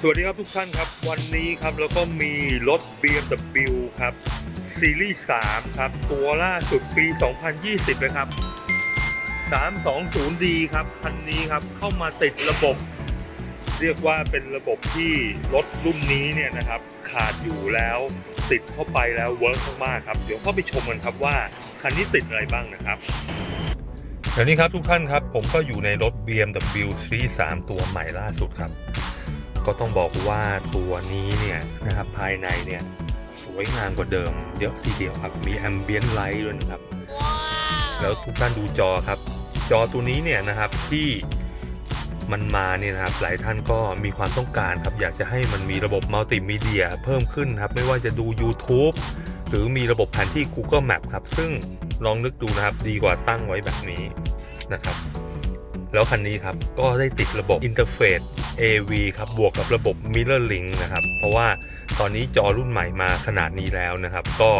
สวัสดีครับทุกท่านครับ วันนี้ครับแล้วก็มีรถ BMW ครับ ซีรีส์ 3 ครับ ตัวล่าสุดปี 2020เลยครับ 320D ครับ คันนี้ครับ เข้ามาติดระบบ เรียกว่าเป็นระบบที่รถรุ่นนี้เนี่ยนะครับ ขาดอยู่แล้วติดเข้าไปแล้วเวิร์กมากๆครับ เดี๋ยวเข้าไปชมกันครับว่า คันนี้ติดอะไรบ้างนะครับเดี๋ยวนี้ครับทุกท่านครับ ผมก็อยู่ในรถ BMW Series 3ตัวใหม่ล่าสุดครับ ก็ต้องบอกว่าตัวนี้เนี่ยนะครับภายในเนี่ยสวยงามกว่าเดิมเยอะทีเดียวครับมีแอมเบียนไลท์ด้วยนะครับ แล้วทุกท่านดูจอครับ จอตัวนี้เนี่ยนะครับที่มันมาเนี่ยนะครับหลายท่านก็มีความต้องการครับ อยากจะให้มันมีระบบมัลติมีเดียเพิ่มขึ้นครับ ไม่ว่าจะดู YouTube หรือมีระบบแผนที่ Google Map ครับ ซึ่งลองนึกดูนะครับ ดีกว่าตั้งไว้แบบนี้นะครับ แล้วคันนี้ครับ ก็ได้ติดระบบอินเทอร์เฟซ AV ครับ บวกกับระบบ Mirror Link นะครับ เพราะว่าตอนนี้จอรุ่นใหม่มาขนาดนี้แล้วนะครับ ก็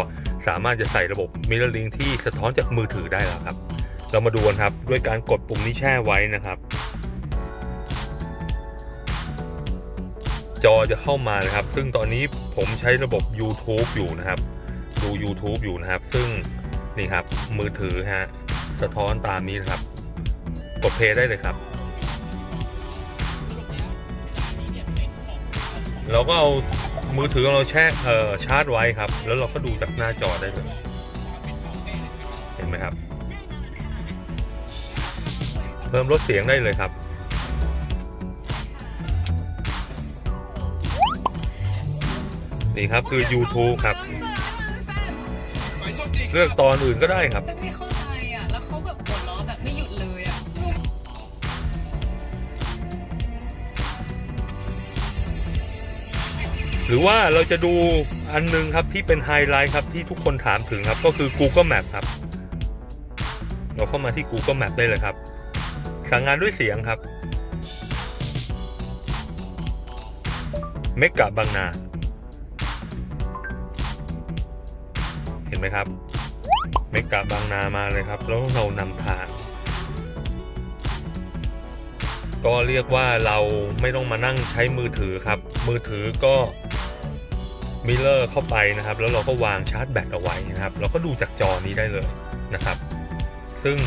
สามารถจะใส่ระบบ Mirror Link ที่สะท้อนจากมือถือได้แล้วครับ เรามาดูกันครับ ด้วยการกดปุ่มนี้แช่ไว้นะครับ จอจะเข้ามานะครับ ซึ่งตอนนี้ผมใช้ระบบ YouTube อยู่นะครับ ดู YouTube อยู่นะครับ ซึ่งนี่ครับมือถือฮะสะท้อนตามนี้นะครับ ดเพลย์ได้เลยครับ เราก็เอามือถือของเราแช่เอ่อชาร์จไว้ครับ แล้วเราก็ดูจากหน้าจอได้เลย เห็นไหมครับ เพิ่มลดเสียงได้เลยครับนี่ครับคือ YouTube ครับ เลือกตอนอื่นก็ได้ครับ หรือว่าเราจะดูอันหนึงครับที่เป็นไฮไลท์ครับที่ทุกคนถามถึงครับก็คือ Google Map ครับ เราเข้ามาที่ Google Map ได้เลยครับ สั่งงานด้วยเสียงครับเมกะบางนา เห็นไหมครับเมกะบางนามาเลยครับ แล้วเรานำทางก็เรียกว่าเราไม่ต้องมานั่งใช้มือถือครับ มือถือก็ มิเลอร์เข้าไปนะครับ แล้วเราก็วางชาร์จแบตเอาไว้นะครับ เราก็ดูจากจอนี้ได้เลยนะครับ ซึ่ง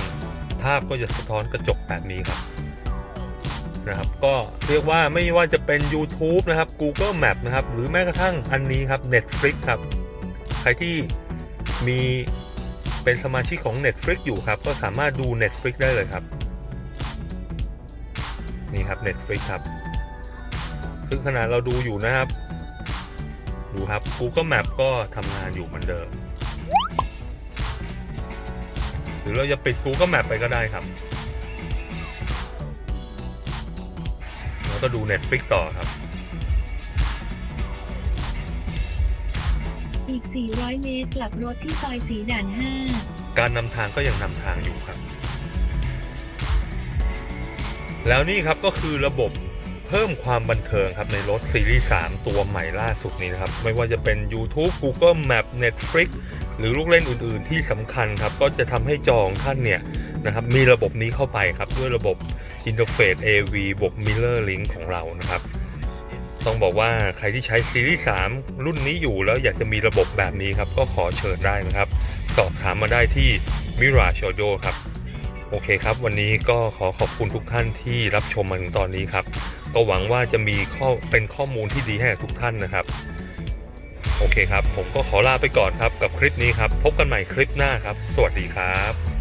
ภาพก็จะสะท้อนกระจกแบบนี้ครับนะครับ ก็เรียกว่าไม่ว่าจะเป็น YouTube นะครับ Google Map นะครับ หรือแม้กระทั่งอันนี้ครับ Netflix ครับ ใครที่มีเป็นสมาชิกของ Netflix อยู่ครับ ก็สามารถดู Netflix ได้เลยครับ นี่ครับ Netflix ครับ ซึ่งขณะเราดูอยู่นะครับ ดูครับ Google Map ก็ทำงานอยู่เหมือนเดิม หรือเราจะปิด Google Map ไปก็ได้ครับ แล้วก็ดู Netflix ต่อครับ อีก 400 เมตรกลับรถที่ซอยสีด่าน การนำทางก็ยังนำทางอยู่ครับ แล้วนี่ครับก็คือระบบ เพิ่มความบันเทิงครับในรถซีรีส์ 3 ตัวใหม่ล่าสุดนี้นะครับ ไม่ว่าจะเป็น YouTube Google Map Netflix หรือลูกเล่นอื่น ๆ ที่สำคัญครับ ก็จะทำให้จองท่านเนี่ยนะครับมีระบบนี้เข้าไปครับ ด้วยระบบ Interface AV บวก Mirror Link ของเรานะครับ ต้องบอกว่าใครที่ใช้ซีรีส์ 3 รุ่นนี้อยู่แล้วอยากจะมีระบบแบบนี้ครับ ก็ขอเชิญได้นะครับ สอบถามมาได้ที่ Mirage Audio ครับ โอเคครับ วันนี้ก็ขอขอบคุณทุกท่านที่รับชมมาถึงตอนนี้ครับ ก็หวังว่าจะมีข้อเป็นข้อมูลที่ดีให้กับทุกท่านนะครับ โอเคครับ ผมก็ขอลาไปก่อนครับกับคลิปนี้ครับ พบกันใหม่คลิปหน้าครับ สวัสดีครับ